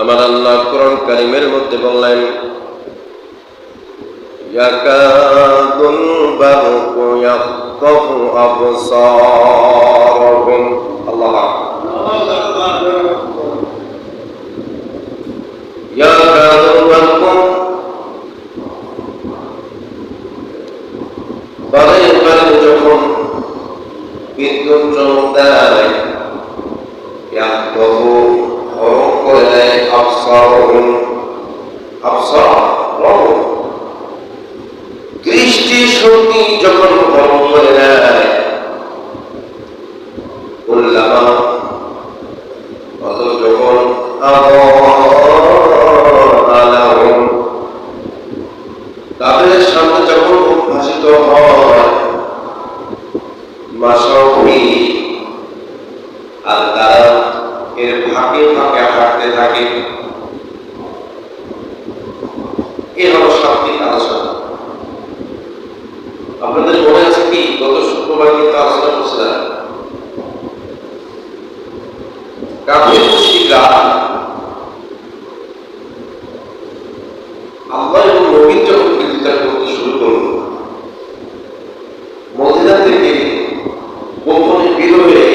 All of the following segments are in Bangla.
আমার আল্লাহ কোরআন কারিমের মধ্যে বললেন ইয়াকাদুল বারকু ইয়াকফু আবসারহুম। আল্লাহ ইয়াকাদুল বারকু দৃষ্টি শক্তি যখন ভ্রমণ করে দেয় আলোচনা আপনাদের মনে আছে কি, গত শুক্রবার কিন্তু আলোচনা করছিলাম কাফের মুশরিকরা আল্লাহ এবং নবীন যখন করতে শুরু করল মদিনা থেকে গোপনে বের হয়ে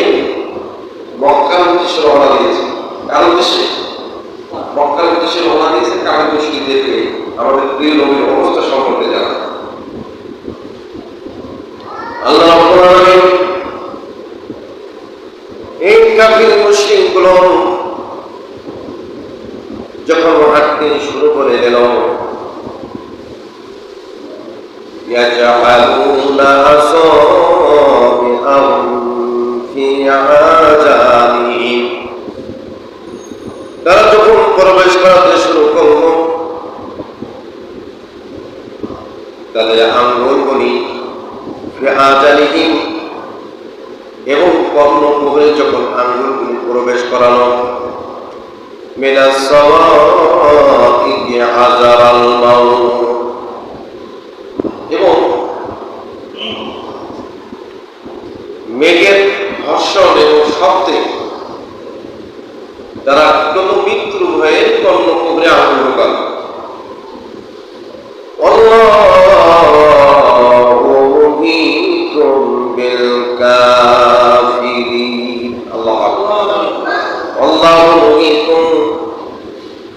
মক্কার উদ্দেশ্যে রওনা দিয়েছে কার উদ্দেশ্যে মক্কার উদ্দেশ্যে রওনা দিয়েছে কাফের মুশরিকদেরকে আমাদের প্রিয় নবীর অবস্থা সম্পর্কে জানা আল্লাহ রাব্বুল আলামিন এই কাফির মুশরিকগুলো যখন হাঁটতে শুরু করে দিল يجعلون أصابعهم في آذانهم তারা যখন প্রবেশ করাতে শুরু করল তাদের আঙ্গুলগুলি আজালিহীন এবং কর্ণকুহরে যখন আঙ্গুলগুলি প্রবেশ করানো মিনাস সাওয়াইকি হাজারাল মাউত মেঘের ঘর্ষণ এবং শব্দে তারা কত মৃত্যুর ভয়ে কর্ণকুহরে আগুন ঢোকাল অল্লাহু মুহীতুম বিল কাফিরিন আল্লাহু আকবার আল্লাহু মুহীতুম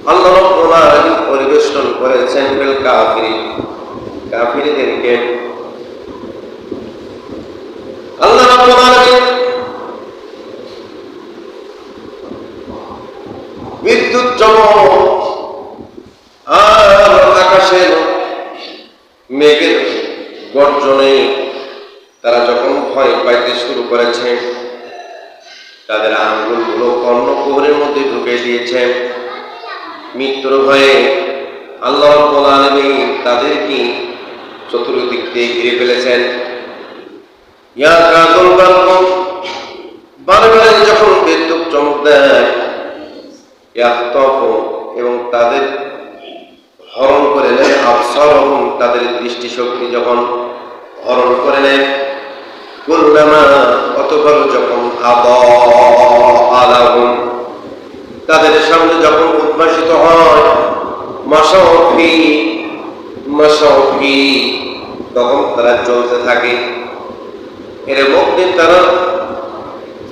আল্লাহ রাব্বুল আলামিন পরিবেষ্টন করেছেন বিল কাফিরিন কাফিরদেরকে আল্লাহ রাব্বুল আলামিন বিদ্যুৎ চমক আর আকাশের মেঘের গর্জনে তারা যখন ভয় পাইতে শুরু করেছে। তাদের আঙ্গুলগুলো কর্ণকুহরের মধ্যে ঢুকে দিয়েছে। মৃত্যুর ভয়ে আল্লাহ রাব্বুল আলামিন তাদেরকে চতুর্দিক দিয়ে ঘিরে ফেলেছেন। ইয়া যখন বিদ্যুৎ চমক দেয় এবং তাদের হরণ করে নেয় তাদের দৃষ্টিশক্তি যখন হরণ করে নেয় কুল্লামা অতপর যখন আব আলাহুম তাদের সামনে যখন উদ্ভাসিত হয় মাসাফি মাসাফি তখন তারা চলতে থাকে এর মধ্যে তারা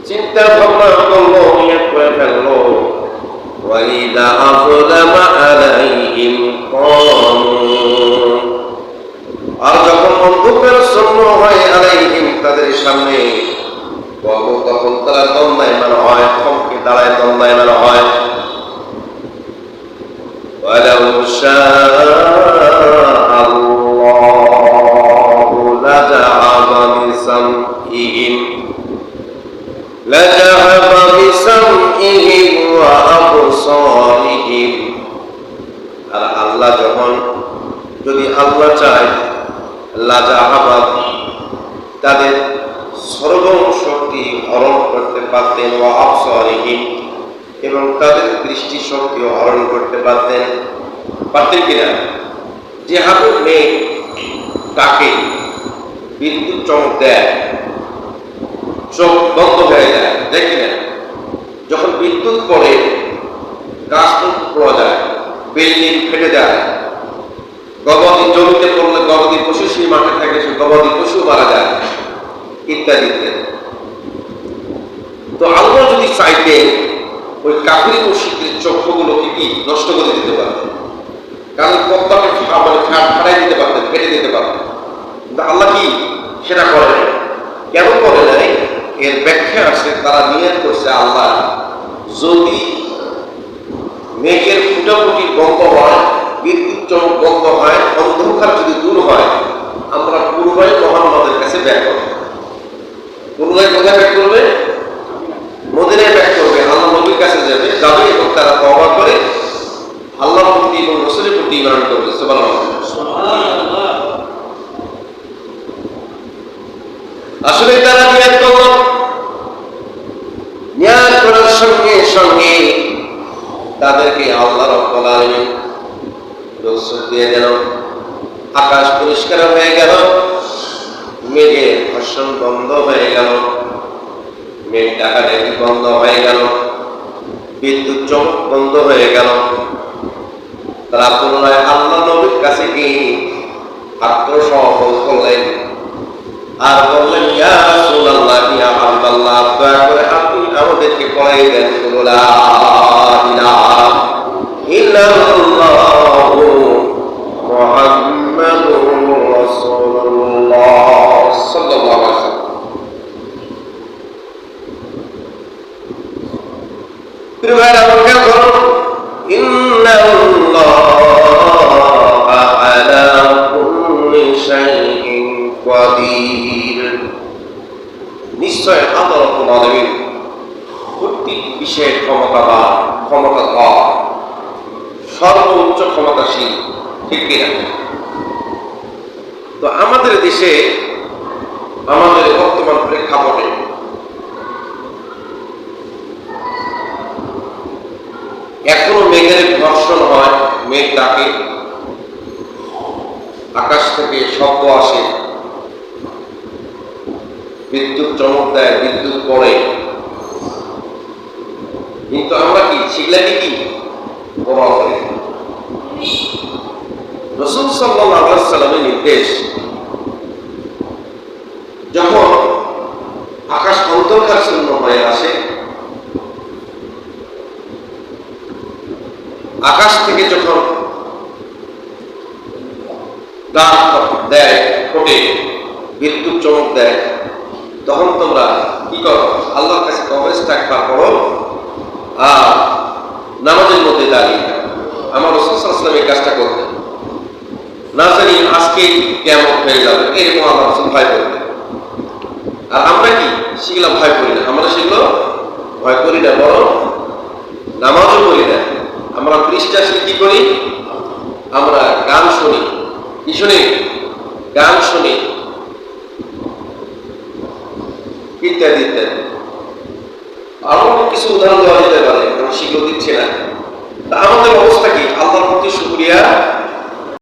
চিন্তা ভাবনা করলো নিয়োগ করে ফেললো وإذا أظلم عليهم قاموا আর যখন অন্ধকার শূন্য হয় আলাইহিম তাদের সামনে কবু তখন তারা দণ্ডায়মান হয় থমকে দাঁড়ায় দণ্ডায়মান হয় ولو شاء الله لذهب بسمعهم لذهب بسمعهم وأبصارهم আর আল্লাহ যখন যদি আল্লাহ চায় লাজাহাবাদ তাদের সর্বম শক্তি হরণ করতে পারতেন ও আফসরিহীন এবং তাদের দৃষ্টি শক্তিও হরণ করতে পারতেন। পারতেন কিনা? যে হাতে মেয়ে তাকে বিদ্যুৎ চমক দেয়, চোখ বন্ধ হয়ে যায় দেখলেন যখন বিদ্যুৎ পড়ে গাছ পড়া যায়, বিল্ডিং ফেটে যায়, গবাদি জমিতে পড়লে গবাদি পশু সেই মাঠে থাকে, সে গবাদি পশু মারা যায়। ইত্যাদি তো আল্লাহ যদি চাইতেন ওই কাফির মুশিকদের চক্ষুগুলোকে কি নষ্ট করে দিতে পারতেন? কারণ ফা- মানে ফাটাই দিতে পারতেন, ফেটে দিতে পারতেন। কিন্তু আল্লাহ কি সেটা করে নাই। কেন করে নাই? এর ব্যাখ্যা আছে, তারা নিয়ত করছে আল্লাহ যদি মেঘের ফুটাফুটি বন্ধ হয়, বিদ্যুৎ চমক বন্ধ হয়, অন্ধকার যদি দূর হয়, আমরা পুনরায় মোহাম্মদের কাছে ব্যাক করব পুনরায় কোথায় ব্যাক করবে মদিনায় ব্যাক করবে আল্লাহ নবীর কাছে যাবে যাবে এবং তারা তবা করে আল্লাহ প্রতি এবং রসুলের প্রতি ইমান করবে সুবহানাল্লাহ আসলে তারা নিয়াত করল। নিয়াত করার সঙ্গে সঙ্গে তাদেরকে আল্লাহ রব্বুল আলামিন রসুল দিয়ে দিল। আকাশ পরিষ্কার হয়ে গেল, মেঘের ঘর্ষণ বন্ধ হয়ে গেল, মেঘ ডাকাডাকি বন্ধ হয়ে গেল, বিদ্যুৎ চমক বন্ধ হয়ে গেল। তারা পুনরায় আল্লাহ নবীর কাছে গিয়ে আত্মসমর্পণ করলেন। আর বললেন ইয়া রাসূলুল্লাহ ইয়া হাবিবাল্লাহ দয়া করে আপনি আমাদেরকে পড়াই দেন লা আলামিন প্রত্যেক বিষয়ে ক্ষমতাবান, ক্ষমতাধর, সর্বোচ্চ ক্ষমতাশীল, ঠিক কিনা? তো আমাদের দেশে, আমাদের বর্তমান প্রেক্ষাপটে এখনও মেঘের ঘর্ষণ হয়, মেঘ ডাকে, আকাশ থেকে শব্দ আসে। বিদ্যুৎ চমক দেয়, বিদ্যুৎ পড়ে। কিন্তু আমরা কি? সেগুলাকে কি প্রভাব করি। রসুল সাল্লামের নির্দেশ, যখন আকাশ অন্ধকার শূন্য হয়ে আসে, আকাশ থেকে যখন দেয়, ফোটে, বিদ্যুৎ চমক দেয় তখন তোমরা কি করো? আল্লাহর কাছে কবেজ টাকা করো আর নামাজের মধ্যে দাঁড়িয়ে। আমার রসুলাম এই কাজটা করতেন না জানি আজকে কেমন হয়ে যাবে এরকম আমার ভয় করতেন আর আমরা কি সেগুলো ভয় করি না? আমরা সেগুলো ভয় করি না, বরং নামাজও করি না। আমরা পৃষ্ঠা কি করি? আমরা গান শুনি। কি শুনি? গান শুনি। ইত্যাদি ইত্যাদি। আরও অনেক কিছু উদাহরণ দেওয়া যেতে পারে আমি সেগুলো দিচ্ছি না। আমাদের অবস্থা কি? আল্লাহর প্রতি শুক্রিয়া